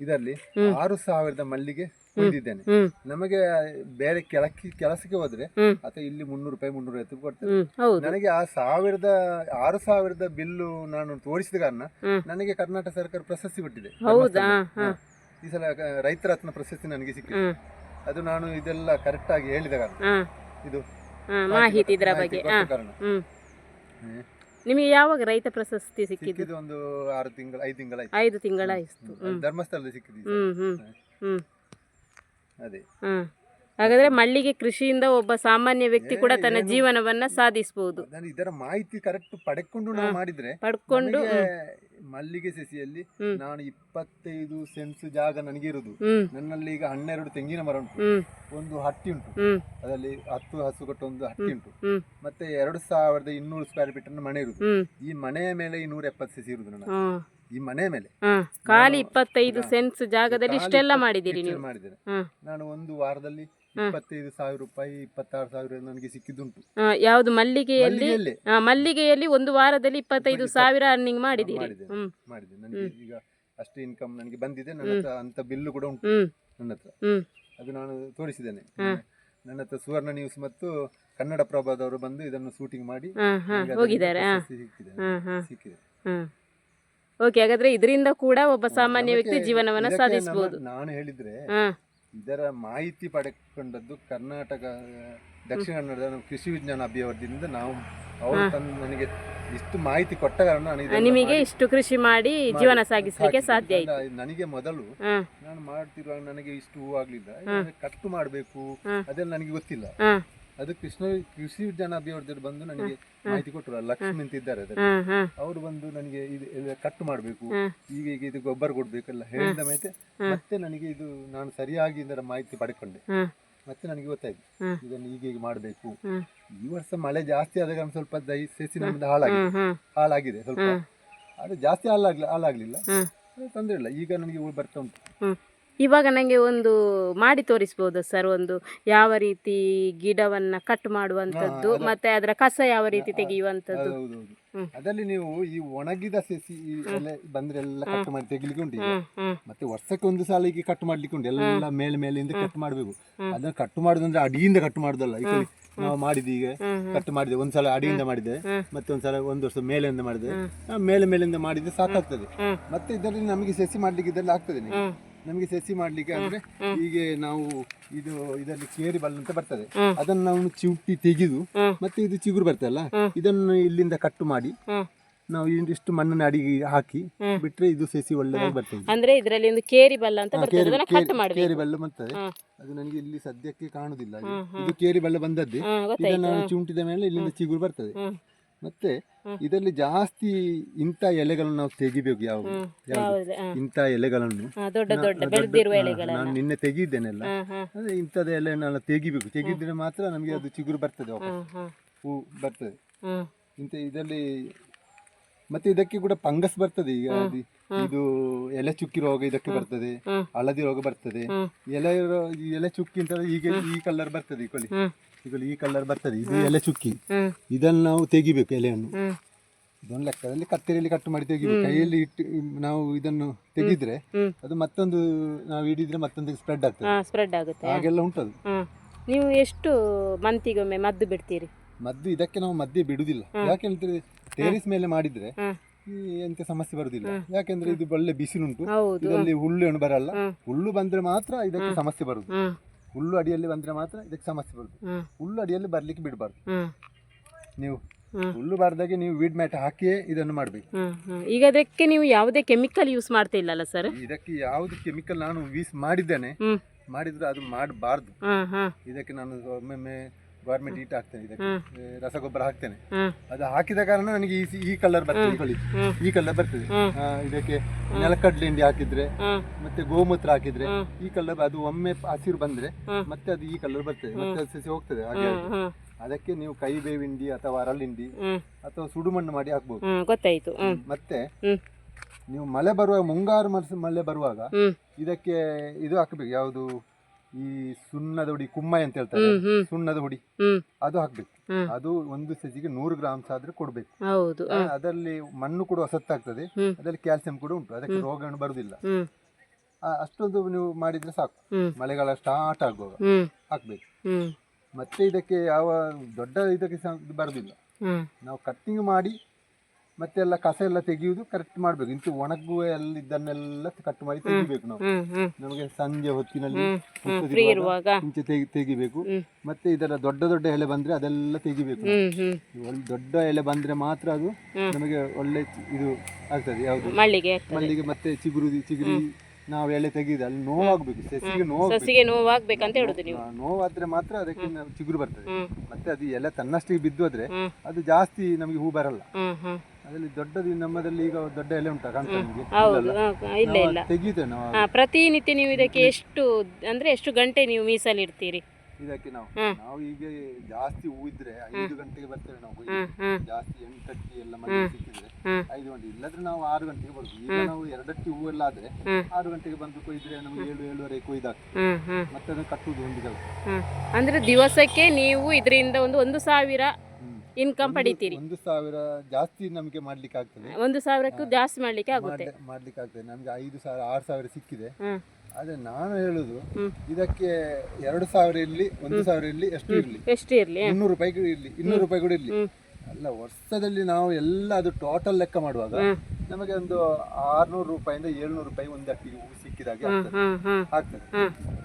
ಇದರಲ್ಲಿ. ಆರು ಸಾವಿರದ ಮಲ್ಲಿಗೆ ಹೊಂದಿದ್ದೇನೆ ನಮಗೆ ಬೇರೆ ಕೆಳಕ್ಕೆ ಕೆಲಸಕ್ಕೆ ಹೋದ್ರೆ ಅಥವಾ ಇಲ್ಲಿ ಮುನ್ನೂರು ರೂಪಾಯಿ ಮುನ್ನೂರ ಐವತ್ತು ಕೊಡ್ತೇನೆ. ನನಗೆ ಆ ಸಾವಿರದ ಆರು ಸಾವಿರದ ಬಿಲ್ಲು ನಾನು ತೋರಿಸಿದ ಕಾರಣ ನನಗೆ ಕರ್ನಾಟಕ ಸರ್ಕಾರ ಪ್ರಶಸ್ತಿ ಬಿಟ್ಟಿದೆ. ಈ ಸಲ ರೈತರತ್ನ ರೈತ ರತ್ನ ಪ್ರಶಸ್ತಿ ನನಗೆ ಸಿಕ್ಕಿದೆ. ಅದು ನಾನು ಇದೆಲ್ಲ ಕರೆಕ್ಟ್ ಆಗಿ ಹೇಳಿದ ಕಾರಣ. ಇದು ಮಾಹಿತಿ ಇದರ ಬಗ್ಗೆ. ಹ್ಮ್. ನಿಮಗೆ ಯಾವಾಗ ರೈತ ಪ್ರಶಸ್ತಿ ಸಿಕ್ಕಿದ್ದು? ಸಿಕ್ಕಿದ್ದು ಒಂದು ಆರು ತಿಂಗಳ ಐದು ತಿಂಗಳ ಐದು ತಿಂಗಳಾಯ್ತು ಹ್ಮ್. ಧರ್ಮಸ್ಥಳದಲ್ಲಿ ಸಿಕ್ಕಿದ್ದು ಈ. ಹ್ಮ್ ಅದೇ. ಹ್ಮ್ ಹಾಗಾದ್ರೆ ಮಳ್ಳಿಗೆ ಕೃಷಿಯಿಂದ ಒಬ್ಬ ಸಾಮಾನ್ಯ ವ್ಯಕ್ತಿ ಕೂಡ ತನ್ನ ಜೀವನವನ್ನ ಸಾಧಿಸಬಹುದು ನಾನು ಇದರ ಮಾಹಿತಿ ಕರೆಕ್ಟ್ ಪಡ್ಕೊಂಡು ನಾವು ಮಾಡಿದ್ರೆ ಪಡ್ಕೊಂಡು ನಮಗೆ ಮಲ್ಲಿಗೆ ಸಸಿಯಲ್ಲಿ. ನಾನು ಇಪ್ಪತ್ತೈದು ಸೆನ್ಸ್ ಜಾಗ ನನಗೆ ಇರುದು ನನ್ನಲ್ಲಿ ಈಗ ಹನ್ನೆರಡು ತೆಂಗಿನ ಮರ ಉಂಟು. ಒಂದು ಹಟ್ಟಿ ಉಂಟು. ಅದರಲ್ಲಿ ಹತ್ತು ಹಸು ಕೊಟ್ಟ ಒಂದು ಹಟ್ಟಿ ಉಂಟು. ಮತ್ತೆ ಎರಡು ಸಾವಿರದ ಇನ್ನೂರು ಸ್ಕ್ವೇರ್ ಫೀಟ್ ಮನೆ ಇರುದು. ಈ ಮನೆಯ ಮೇಲೆ ಇನ್ನೂರ ನೂರ ಎಪ್ಪತ್ತು ಸಸಿ ಇರುದು ನನ್ನ. ಈ ಮನೆ ಮೇಲೆ. ಖಾಲಿ ಇಪ್ಪತ್ತೈದು ಸೆನ್ಸ್ ಜಾಗದಲ್ಲಿ ಇಷ್ಟೆಲ್ಲ ಮಾಡಿದ್ದೀರಿ ನೀವು. ಮಾಡಿದ್ದೇನೆ. ನಾನು ಒಂದು ವಾರದಲ್ಲಿ ಇಪ್ಪತ್ತೈದು ಸಾವಿರ ರೂಪಾಯಿ ಇಪ್ಪತ್ತಾರು ಸಾವಿರ ನನಗೆ ಸಿಕ್ಕಿದ್ದುಂಟು. ಯಾವ್ದು ಮಲ್ಲಿಗೆಯಲ್ಲಿ? ಮಲ್ಲಿಗೆಯಲ್ಲಿ. ಒಂದು ವಾರದಲ್ಲಿ ಇಪ್ಪತ್ತೈದು ಇಪ್ಪತ್ತು- ಸಾವಿರ ಅರ್ನಿಂಗ್ ಮಾಡಿದ್ದೀರಿ. ಮಾಡಿದೆ ನನಗೆ ಈಗ ಅಷ್ಟು ಇನ್ಕಮ್ ನನಗೆ ಬಂದಿದೆ. ನನ್ನ ಹತ್ರ ಅಂತ ಬಿಲ್ಲು ಕೂಡ ಉಂಟು. ನನ್ನ ಹತ್ರ. ಅದು ನಾನು ತೋರಿಸಿದ್ದೇನೆ. ನನ್ನ ಹತ್ರ ಸುವರ್ಣ ನ್ಯೂಸ್ ಮತ್ತು ಕನ್ನಡ ಪ್ರಭಾದವರು ಬಂದು ಇದನ್ನು ಶೂಟಿಂಗ್ ಮಾಡಿ ನನಗೆ ಹೋಗಿದ್ದಾರೆ. ಪ್ರಶಸ್ತಿ ಸಿಕ್ಕಿದೆ. ಓಕೆ ಹಾಗಾದ್ರೆ ಇದರಿಂದ ಕೂಡ ಒಬ್ಬ ಸಾಮಾನ್ಯ ವ್ಯಕ್ತಿ ಜೀವನವನ್ನ ಇದಕ್ಕೆ ಸಾಧಿಸಬಹುದು. ನಾನು ಹೇಳಿದ್ರೆ ಹಾ. ಇದರ ಮಾಹಿತಿ ಪಡೆಕೊಂಡದ್ದು ಕರ್ನಾಟಕ ದಕ್ಷಿಣ ಕನ್ನಡದ ಕೃಷಿ ವಿಜ್ಞಾನ ಅಭಿವೃದ್ಧಿಯಿಂದ ನಾವು. ಅವರು ತಂದು ನನಗೆ ಇಷ್ಟು ಮಾಹಿತಿ ಕೊಟ್ಟ ಕಾರಣ ನಾನು ನಿಮಗೆ ಮಾಡಿ- ಇಷ್ಟು ಕೃಷಿ ಮಾಡಿ ಜೀವನ ಸಾಗಿಸಲಿಕ್ಕೆ ಸಾಧ್ಯ ಆಯ್ತು. ನನಗೆ ಮೊದಲು ಹಾ. ನಾನು ಮಾಡ್ತಿರುವಾಗ ನನಗೆ ಇಷ್ಟು ಹೂ ಆಗ್ಲಿಲ್ಲ. ಇದನ್ನ ಕಟ್ಟು ಮಾಡಬೇಕು. ಅದೆಲ್ಲ ನನಗೆ ಗೊತ್ತಿಲ್ಲ. ಹಾ. ಅದು ಕೃಷ್ಣ ಕೃಷಿ ವಿಜ್ಞಾನ ಅಭಿವೃದ್ಧಿ ಬಂದು ನನಗೆ ಮಾಹಿತಿ ಕೊಟ್ಟರು ಲಕ್ಷ್ಮಿ ಅಂತ ಇದ್ದಾರೆ ಅವರು ಬಂದು ನನಗೆ ಇದು ಕಟ್ ಮಾಡಬೇಕು ಈಗ ಈಗ ಇದು ಗೊಬ್ಬರ ಕೊಡ್ಬೇಕಲ್ಲ ಹೇಳಿದ ಮೇಲೆ ಮತ್ತೆ ನನಗೆ ಇದು ನಾನು ಸರಿಯಾಗಿ ಇದರ ಮಾಹಿತಿ ಪಡ್ಕೊಂಡೆ. ಮತ್ತೆ ನನಗೆ ಗೊತ್ತಾಯ್ತು. ಇದನ್ನು ಈಗ ಈಗ ಮಾಡಬೇಕು. ಈ ವರ್ಷ ಮಳೆ ಜಾಸ್ತಿ ಆದಾಗ ಒಂದು ಸ್ವಲ್ಪ ದೈ ಸಸಿ ನಮ್ದು ಹಾಳಾಗಿದೆ. ಹಾಳಾಗಿದೆ ಸ್ವಲ್ಪ. ಆದ್ರೆ ಅದು ಜಾಸ್ತಿ ಹಾಳಾಗ್ಲಿ ಹಾಳಾಗ್ಲಿಲ್ಲ. ತೊಂದರೆ ಇಲ್ಲ. ಈಗ ನನಗೆ ಬರ್ತಾ ಉಂಟು. ಇವಾಗ ನನಗೆ ಒಂದು ಮಾಡಿ ತೋರಿಸ್ಬೋದು ಸರ್ ಒಂದು ಯಾವ ರೀತಿ ಗಿಡವನ್ನ ಕಟ್ ಮಾಡುವಂಥದ್ದು ಮತ್ತೆ ಅದರ ಕಸ ಯಾವ ರೀತಿ ತೆಗೆಯುವಂಥದ್ದು. ಹೌದೌದು ಅದರಲ್ಲಿ ನೀವು ಈ ಒಣಗಿದ ಸಸಿ ಈ ಎಲೆ ಬಂದ್ರೆ ಎಲ್ಲ ಕಟ್ ಮಾಡಿ ತೆಗಿಲಿಕ್ಕೆ ಉಂಟು ಈಗ. ಮತ್ತೆ ವರ್ಷಕ್ಕೆ ಒಂದು ಸಾಲ ಈಗ ಕಟ್ ಮಾಡ್ಲಿಕ್ಕೆ ಉಂಟು. ಎಲ್ಲ ಮೇಲೆ ಮೇಲಿಂದ ಕಟ್ ಮಾಡಬೇಕು. ಅದನ್ನ ಕಟ್ ಮಾಡುದಂದ್ರೆ ಅಡಿಯಿಂದ ಕಟ್ ಮಾಡುದಲ್ಲ. ಈಗ ನಾವು ಮಾಡಿದ್ವಿ ಈಗ ಕಟ್ ಮಾಡಿದೆ. ಒಂದ್ಸಲ ಅಡಿಯಿಂದ ಮಾಡಿದೆ. ಮತ್ತೆ ಒಂದ್ಸಲ ಒಂದು ವರ್ಷ ಮೇಲಿಂದ ಮಾಡಿದೆ. ಆ, ಮೇಲೆ ಮೇಲಿಂದ ಮಾಡಿದ್ರೆ ಸಾಕಾಗ್ತದೆ. ಮತ್ತೆ ಇದರಲ್ಲಿ ನಮಗೆ ಸಸಿ ಮಾಡ್ಲಿಕ್ಕೆ ಇದೆಲ್ಲ ಆಗ್ತದೆ ನಿಮಗೆ. ನಮಗೆ ಸಸಿ ಮಾಡ್ಲಿಕ್ಕೆ ಅಂದ್ರೆ ಹೀಗೆ ನಾವು ಇದು ಇದರಲ್ಲಿ ಕೇರಿ ಬಲ್ ಅಂತ ಬರ್ತದೆ. ಅದನ್ನ ನಾವು ಚಿವುಟಿ ತೆಗೆದು ಮತ್ತೆ ಇದು ಚಿಗುರು ಬರ್ತದಲ್ಲ ಹ್ಮ್. ಇದನ್ನು ಇಲ್ಲಿಂದ ಕಟ್ಟು ಮಾಡಿ ನಾವು ಇಷ್ಟು ಮಣ್ಣನ್ನು ಅಡಿಗೆ ಹಾಕಿ. ಬಿಟ್ರೆ ಇದು ಸಸಿ ಒಳ್ಳೆದಾಗಿ ಬರ್ತದೆ. ಅಂದ್ರೆ ಇದರಲ್ಲಿ ಒಂದು ಕೇರಿ ಬಲ್ಲ ಅಂತ ಬರ್ತದೆ. ಅದನ್ನ ಕಟ್ ಮಾಡಿ ಕೇರಿ ಬಲ್ ಬರ್ತದೆ. ಅದು ನನಗೆ ಇಲ್ಲಿ ಸದ್ಯಕ್ಕೆ ಕಾಣುದಿಲ್ಲ. ಇದು. ಕೇರಿ ಬಲ್ಲ ಬಂದದ್ದೇ. ಇದನ್ನ ಹ್ಮ್. ಮೇಲೆ ಇಲ್ಲಿಂದ ಚಿಗುರು ಬರ್ತದೆ. ಮತ್ತೆ ಇದರಲ್ಲಿ ಜಾಸ್ತಿ ಇಂಥ ಎಲೆಗಳನ್ನು ನಾವು ತೆಗಿಬೇಕು ಯಾವ ಯಾವ್ದು? ಹಾ. ಇಂಥ ಎಲೆಗಳನ್ನು. ದೊಡ್ಡ ದೊಡ್ಡ ದೊಡ್ಡ- ಬೆಳೆದಿರುವ ಹಾ, ನಾನು ನಿನ್ನೆ ತೆಗಿದ್ದೇನೆಲ್ಲ? ಇಂಥದ ಎಲೆಯನ್ನೆಲ್ಲ ತೆಗಿಬೇಕು. ತೆಗಿದ್ರೆ ಮಾತ್ರ ನಮಗೆ ಅದು ಚಿಗುರು ಬರ್ತದೆ ವಾಪಸ್. ಹಾ ಬರ್ತದೆ. ಇಂತ ಇಂಥ ಇದರಲ್ಲಿ ಮತ್ತೆ ಇದಕ್ಕೆ ಕೂಡ ಫಂಗಸ್ ಬರ್ತದೆ ಈಗ ಅದು. ಇದು ಎಲೆ ಚುಕ್ಕಿ ರೋಗ ಇದಕ್ಕೆ ಬರ್ತದೆ. ಹಳದಿ ರೋಗ ಬರ್ತದೆ. ಎಲೆ ರೋ- ಈ ಎಲೆ ಚುಕ್ಕಿ ಅಂತ ಈಗ ಈ ಕಲರ್ ಬರ್ತದೆ ಈ ಕೊಲಿ ಹ್ಮ್. ಈಗ ಈ ಕಲರ್ ಬರ್ತದೆ. ಇದು ಎಲೆ ಚುಕ್ಕಿ. ಇದನ್ನು ನಾವು ತೆಗಿಬೇಕು ಎಲೆಯನ್ನು. ಇದೊಂದು ಲೆಕ್ಕದಲ್ಲಿ ಕತ್ತರಿಯಲ್ಲಿ ಕಟ್ ಮಾಡಿ ತೆಗಿಬೇಕು. ಕೈಯಲ್ಲಿ ಇಟ್ಟು ನಾವು ಇದನ್ನು ತೆಗಿದ್ರೆ ಅದು ಮತ್ತೊಂದು ನಾವು ಹಿಡಿದ್ರೆ ಮತ್ತೊಂದು ಸ್ಪ್ರೆಡ್ ಆಗ್ತದೆ. ಸ್ಪ್ರೆಡ್ ಆಗುತ್ತೆ. ಹಾಗೆಲ್ಲ ಉಂಟದು. ನೀವು ಎಷ್ಟು ಮಂತಿಗೊಮ್ಮೆ ಮದ್ದು ಬಿಡ್ತೀರಿ? ಮದ್ದು ಇದಕ್ಕೆ ನಾವು ಮದ್ದೆ ಬಿಡುದಿಲ್ಲ. ಯಾಕೆಂದ್ರೆ ಟೇರಿಸ್ ಮೇಲೆ ಮಾಡಿದ್ರೆ ಎಂತ ಸಮಸ್ಯೆ ಬರುದಿಲ್ಲ. ಯಾಕೆಂದ್ರೆ ಇದು ಒಳ್ಳೆ ಬಿಸಿಲುಂಟು. ಇದರಲ್ಲಿ ಹುಲ್ಲು ಏನು ಬರಲ್ಲ. ಹುಲ್ಲು ಬಂದ್ರೆ ಮಾತ್ರ ಇದಕ್ಕೆ ಸಮಸ್ಯೆ ಬರುದು. ಹುಲ್ಲು ಅಡಿಯಲ್ಲಿ ಬಂದ್ರೆ ಮಾತ್ರ ಇದಕ್ಕೆ ಸಮಸ್ಯೆ ಬರುತ್ತೆ. ಹ್ಮ್. ಹುಲ್ಲು ಅಡಿಯಲ್ಲಿ ಬರ್ಲಿಕ್ಕೆ ಬಿಡಬಾರ್ದು. ಹ್ಮ್. ನೀವು ಹ್ಮ್. ಹುಲ್ಲು ಬಾರ್ದಾಗೆ ನೀವು ವೀಡ್ ಮ್ಯಾಟ್ ಹಾಕಿಯೇ ಇದನ್ನು ಮಾಡಬೇಕು. ಹ್ಮ್ ಹ್ಮ್. ಈಗ ಅದಕ್ಕೆ ನೀವು ಯಾವುದೇ ಕೆಮಿಕಲ್ ಯೂಸ್ ಮಾಡ್ತಾ ಇಲ್ಲಲ್ಲ ಸರ್ ಇದಕ್ಕೆ ಯಾವುದು ಕೆಮಿಕಲ್ ನಾನು ಯೂಸ್ ಮಾಡಿದ್ದೇನೆ. ಹ್ಮ್. ಮಾಡಿದ್ರೆ ಅದು ಮಾಡಬಾರ್ದು. ಹ್ಮ್ ಹ್ಮ್. ಇದಕ್ಕೆ ನಾನು ಒಮ್ಮೊಮ್ಮೆ ಗೌರ್ಮೆಂಟ್ ಈಟ್ ಹಾಕ್ತೇನೆ ಇದಕ್ಕೆ. ರಸಗೊಬ್ಬರ ಹಾಕ್ತೇನೆ. ಅದು ಹಾಕಿದ ಕಾರಣ ನನಗೆ ಈ ಈ ಕಲರ್ ಬರ್ತದೆ ಈ ಈ ಕಲರ್ ಬರ್ತದೆ. ಇದಕ್ಕೆ ನೆಲಕಡ್ಲೆ ಹಿಂಡಿ ಹಾಕಿದ್ರೆ ಮತ್ತೆ ಗೋಮೂತ್ರ ಹಾಕಿದ್ರೆ ಈ ಕಲರ್ ಅದು ಒಮ್ಮೆ ಹಸಿರು ಬಂದ್ರೆ ಮತ್ತೆ ಅದು ಈ ಕಲರ್ ಬರ್ತದೆ. ಮತ್ತೆ ಅದು ಸಸಿ ಹೋಗ್ತದೆ ಹಾಗೆ ಅದಕ್ಕೆ ನೀವು ಕೈ ಬೇವಿಂಡಿ ಅಥವಾ ಅರಳಿಂಡಿ ಅಥವಾ ಸುಡುಮಣ್ಣು ಮಾಡಿ ಹಾಕ್ಬೋದು. ಗೊತ್ತಾಯ್ತು. ಮತ್ತೆ ನೀವು ಮಳೆ ಬರುವಾಗ ಮುಂಗಾರು ಮಳೆ ಬರುವಾಗ ಇದಕ್ಕೆ ಇದು ಹಾಕಬೇಕು. ಯಾವುದು? ಈ ಸುಣ್ಣದ ಹುಡಿ ಕುಮ್ಮೈ ಅಂತ ಹೇಳ್ತಾರೆ ಸುಣ್ಣದ ಹುಡಿ. ಅದು ಹಾಕ್ಬೇಕು. ಅದು ಒಂದು ಸಜಿಗೆ ನೂರು ಗ್ರಾಮ್ಸ್ ಆದ್ರೆ ಕೊಡ್ಬೇಕು. ಹೌದು ಆ, ಅದರಲ್ಲಿ ಮಣ್ಣು ಕೂಡ ಹೊಸತ್ತಾಗ್ತದೆ ಹ್ಮ್. ಅದರಲ್ಲಿ ಕ್ಯಾಲ್ಸಿಯಂ ಕೂಡ ಉಂಟು. ಅದಕ್ಕೆ ರೋಗಗಳು ಬರುದಿಲ್ಲ. ಆ, ಅಷ್ಟೊಂದು ನೀವು ಮಾಡಿದ್ರೆ ಸಾಕು. ಮಳೆಗಾಲ ಸ್ಟಾರ್ಟ್ ಆಗುವಾಗ ಹಾಕ್ಬೇಕು. ಮತ್ತೆ ಇದಕ್ಕೆ ಯಾವ ದೊಡ್ಡ ಇದಕ್ಕೆ ಬರುದಿಲ್ಲ. ನಾವು ಕಟ್ಟಿಂಗ್ ಮಾಡಿ ಮತ್ತೆ ಎಲ್ಲ ಕಸ ಎಲ್ಲ ತೆಗೆಯುವುದು ಕರೆಕ್ಟ್ ಮಾಡ್ಬೇಕು. ಇಂತ ಒಣಗುವ ಎಲ್ಲ ಇದನ್ನೆಲ್ಲ ಕಟ್ ಮಾಡಿ ತೆಗಿಬೇಕು ನಾವು. ನಮಗೆ ಸಂಜೆ ಹೊತ್ತಿನಲ್ಲಿ ತೆಗಿ ತೆಗಿಬೇಕು. ಮತ್ತೆ ಇದರ ದೊಡ್ಡ ದೊಡ್ಡ ಎಲೆ ಬಂದ್ರೆ ಅದೆಲ್ಲ ತೆಗಿಬೇಕು. ದೊಡ್ಡ ಎಲೆ ಬಂದ್ರೆ ಮಾತ್ರ ಅದು ನಮಗೆ ಒಳ್ಳೆ ಇದು ಆಗ್ತದೆ ಯಾವುದು? ಮಲ್ಲಿಗೆ ಮತ್ತೆ ಚಿಗುರು ಚಿಗುರಿ ನಾವು ಎಲೆ ತೆಗೆದು ಅಲ್ಲಿ ನೋವಾಗಬೇಕು ಸಸಿಗೆ ನೋವು ಸಸಿಗೆ ಅಂತ ಹೇಳುದು ನೀವು. ನೋವಾದ್ರೆ ಮಾತ್ರ ಅದಕ್ಕೆ ಚಿಗುರು ಬರ್ತದೆ. ಮತ್ತೆ ಅದು ಎಲೆ ತನ್ನಷ್ಟಿಗೆ ಬಿದ್ದು ಅದು ಜಾಸ್ತಿ ನಮಗೆ ಹೂ ಬರಲ್ಲ. ಅದರಲ್ಲಿ ದೊಡ್ಡದು ನಮ್ಮದಲ್ಲಿ ಈಗ ದೊಡ್ಡ ಎಲೆ ಉಂಟಾ ಕಾಣ್ತಾ ನಿಮಗೆ? ಹೌದು. ಹಾ, ಇಲ್ಲ ಇಲ್ಲ. ತೆಗೀತೇವೆ ನಾವು. ಹಾ ಪ್ರತಿನಿತ್ಯ ನೀವು ಇದಕ್ಕೆ ಎಷ್ಟು ಅಂದ್ರೆ ಎಷ್ಟು ಗಂಟೆ ನೀವು ಮೀಸಲಿಡ್ತೀರಿ ಇದಕ್ಕೆ ನಾವು. ಹ್ಮ್. ನಾವು ಈಗ ಜಾಸ್ತಿ ಹೂ ಇದ್ರೆ ಐದು ಗಂಟೆಗೆ ಬರ್ತೇವೆ ನಾವು. ಕೊಯ್ಲಿಕ್ಕೆ. ಹ್ಮ್ ಹ್ಮ್. ಜಾಸ್ತಿ ಎಂಟಕ್ಕೆ ಎಲ್ಲ ಮನೆ ಸಿಕ್ಕಿದ್ರೆ ಹ್ಮ್. ಐದು ಗಂಟೆ. ಇಲ್ಲದ್ರೆ ನಾವು ಆರು ಗಂಟೆಗೆ ಬರುದು. ಈಗ ನಾವು ಎರಡಕ್ಕೆ ಹೂ ಎಲ್ಲ ಆದ್ರೆ ಹ್ಮ್. ಆರು ಗಂಟೆಗೆ ಬಂದು ಕೊಯ್ದ್ರೆ ನಮ್ಗೆ ಏಳು ಏಳುವರೆ ಕೊಯ್ದಾಗ್ತದೆ. ಹ್ಮ್ ಹ್ಮ್. ಮತ್ತೆ ಅದನ್ನು ಕಟ್ಟುವುದು ಒಂದು ಕೆಲಸ ಹ್ಮ್. ಅಂದ್ರೆ ದಿವಸಕ್ಕೆ ನೀವು ಇದರಿಂದ ಒಂದು ಒಂದು ಸಾವಿರ ಇನ್ಕಮ್ ಪಡಿತೀರಿ. ಒಂದು ಸಾವಿರ ಜಾಸ್ತಿ ನಮಗೆ ಮಾಡ್ಲಿಕ್ಕೆ ಆಗ್ತದೆ ಒಂದು ಸಾವಿರಕ್ಕೂ ಜಾಸ್ತಿ ಮಾಡ್ಲಿಕ್ಕೆ ಆಗುತ್ತೆ ಮಾಡ್ಲಿ- ಮಾಡ್ಲಿಕ್ಕೆ ಆಗ್ತದೆ ನಮ್ಗೆ ಐದು ಸಾವಿರ ಆರು ಸಾವಿರ ಸಿಕ್ಕಿದೆ. ಹ್ಮ್ ಆದ್ರೆ ನಾನು ಹೇಳುದು ಇದಕ್ಕೆ ಎರಡು ಸಾವಿರ ಇರ್ಲಿ ಒಂದು ಸಾವಿರ ಇರ್ಲಿ ಎಷ್ಟು ಇರ್ಲಿ. ಎಷ್ಟು ಇರ್ಲಿ? ಮುನ್ನೂರು ರೂಪಾಯಿ ಕೂಡ ಇರ್ಲಿ ಇನ್ನೂರು ರೂಪಾಯಿ ಕೂಡ ಇರ್ಲಿ. ಅಲ್ಲ ವರ್ಷದಲ್ಲಿ ನಾವು ಎಲ್ಲ ಅದು ಟೋಟಲ್ ಲೆಕ್ಕ ಮಾಡುವಾಗ ನಮಗೆ ಒಂದು ಆರ್ನೂರು ರೂಪಾಯಿಂದ ಏಳ್ನೂರು ರೂಪಾಯಿ ಒಂದು ಅಟ್ಟಿಗೆ ಹೂ ಸಿಕ್ಕಿದಾಗೆ ಆಗ್ತದೆ. ಆಗ್ತದೆ.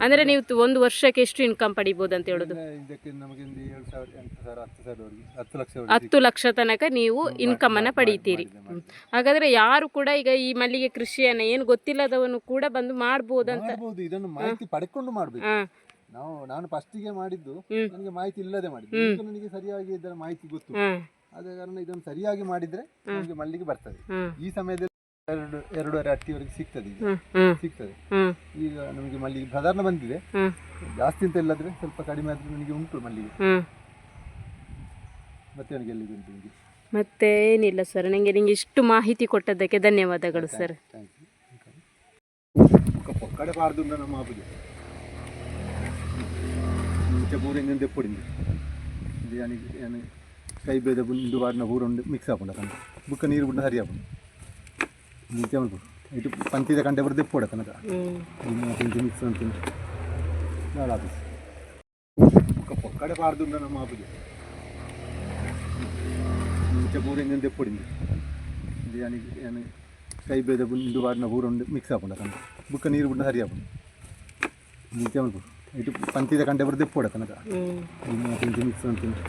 ಅಂದ್ರೆ ನೀವು ತು- ಒಂದು ವರ್ಷಕ್ಕೆ ಎಷ್ಟು ಇನ್ಕಮ್ ಪಡಿಬೋದು ಅಂತ ಹೇಳುದು? ಇನ್ನ ಇದಕ್ಕೆ ನಮಗೆ ಒಂದು ಏಳು ಸಾವಿರ ಎಂಟು ಸಾವಿರ ಹತ್ತು ಸಾವಿರವರೆಗೆ ಹತ್ತು ಲಕ್ಷ ಹತ್ತು ಲಕ್ಷ ತನಕ ನೀವು ಇನ್ಕಮ್ ಅನ್ನ ಪಡಿತೀರಿ. ಹಾಗಾದ್ರೆ ಯಾರು ಕೂಡ ಈಗ ಈ ಮಲ್ಲಿಗೆ ಕೃಷಿಯನ್ನ ಏನು ಗೊತ್ತಿಲ್ಲದವನು ಕೂಡ ಬಂದು ಮಾಡ್ಬೋದಂತ ಮಾಡ್ಬೋದು ಇದನ್ನು ಮಾಹಿತಿ ಪಡ್ಕೊಂಡು ಮಾಡಬೇಕು. ಹಾ ನಾವು ನಾನು ಫಸ್ಟಿಗೆ ಮಾಡಿದ್ದು. ನನಗೆ ಮಾಹಿತಿ ಇಲ್ಲದೆ ಮಾಡಿದ್ದು. ಈಗ ನನಗೆ ಸರಿಯಾಗಿ ಇದರ ಮಾಹಿತಿ ಗೊತ್ತು. ಆದ ಕಾರಣ ಇದನ್ನು ಸರಿಯಾಗಿ ಮಾಡಿದ್ರೆ ನಮಗೆ ಮಲ್ಲಿಗೆ ಬರ್ತದೆ. ಈ ಸಮಯದಲ್ಲಿ ಎರಡು ಎರಡೂವರೆ ಅಟ್ಟಿವರೆಗೆ ಸಿಗ್ತದೆ ಈಗ. ಸಿಗ್ತದೆ. ಈಗ ನಮಗೆ ಮಲ್ಲಿಗೆ ಸಾಧಾರಣ ಬಂದಿದೆ. ಜಾಸ್ತಿ ಅಂತ ಇಲ್ಲದ್ರೆ ಸ್ವಲ್ಪ ಕಡಿಮೆ ಆದ್ರೆ ನನಗೆ ಉಂಟು ಮಲ್ಲಿಗೆ ಮತ್ತೆ ನನಗೆ ಎಲ್ಲಿಗೆ ಉಂಟು ನಿಮಗೆ? ಮತ್ತೆ ಏನಿಲ್ಲ ಸರ್ ನನಗೆ ನಿಮಗೆ ಇಷ್ಟು ಮಾಹಿತಿ ಕೊಟ್ಟದ್ದಕ್ಕೆ ಧನ್ಯವಾದಗಳು ಸರ್ ಕಡೆ ಯು ನಮ್ಮ ಪಾರ್ದುಂಡ ನಮ್ಮ ಆಪುಜೆ ಮುಂಚೆ ಪೂರ ತೆಪ್ಪೊಡಿಂದು ಇದು ಯಾನಿಗೆ ಏನು ಕೈ ಬೇದ ಬುಂದು ಬಾಡಿನ ಪೂರ ಉಂಡು ಮಿಕ್ಸ್ ಹಾಕೊಂಡ ಕಂಡ ಬುಕ್ಕ ನೀರು ಬಿಟ್ಟು ಸರಿ ಹಾಕೊಂಡು ಮುಂಚೆ ಉಂಟು ಇದು ಪಂಚಿದ ಕಂಡೆ ಬರೋದು ತೆಪ್ಪೋಡ ಕನಕ ಹ್ಮ್ ತಿಂದು ಮಿಕ್ಸ್ ಅಂತ ನಾಳೆ ಆಫೀಸ್ ಕಡೆ ಪಾರ್ದುಂಡ ನಮ್ಮ ಆಪುಜೆ ಮುಂಚೆ ಪೂರ ಹಿಂಗೆ ತೆಪ್ಪೊಡಿಂದು ಇದು ಯಾನಿಗೆ ಏನು ಕೈ ಬೇದ ಬುಂದು ಬಾಡಿನ ಪೂರ ಉಂಡು ಮಿಕ್ಸ್ ಹಾಕೊಂಡ ಕಂಡ ಬುಕ್ಕ ನೀರು ಬಿಟ್ಟು ಸರಿ ಹಾಕೊಂಡು ಮುಂಚೆ ಉಂಟು ಇದು ಪಂಚಿದ ಕಂಡೆ ಬರೋದು ತೆಪ್ಪೋಡ ಕನಕ ಹ್ಮ್ ತಿಂದು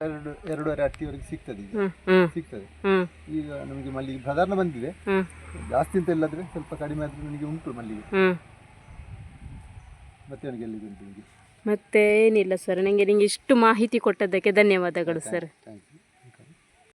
ಎರಡು ಎರಡೂವರೆ ಅಟ್ಟಿವರೆಗೆ ಸಿಗ್ತದೆ ಈಗ. ಸಿಗ್ತದೆ. ಈಗ ನಮಗೆ ಮಲ್ಲಿಗೆ ಸಾಧಾರಣ ಬಂದಿದೆ. ಜಾಸ್ತಿ ಅಂತ ಇಲ್ಲದ್ರೆ ಸ್ವಲ್ಪ ಕಡಿಮೆ ಆದ್ರೆ ನನಗೆ ಉಂಟು ಮಲ್ಲಿಗೆ. ಮತ್ತೆ ನನಗೆ ಎಲ್ಲಿಗೆ ಉಂಟು ನಿಮಗೆ ಮತ್ತೆ ಏನಿಲ್ಲ ಸರ್ ನನಗೆ ನಿಮಗೆ ಇಷ್ಟು ಮಾಹಿತಿ ಕೊಟ್ಟದ್ದಕ್ಕೆ ಧನ್ಯವಾದಗಳು ಸರ್.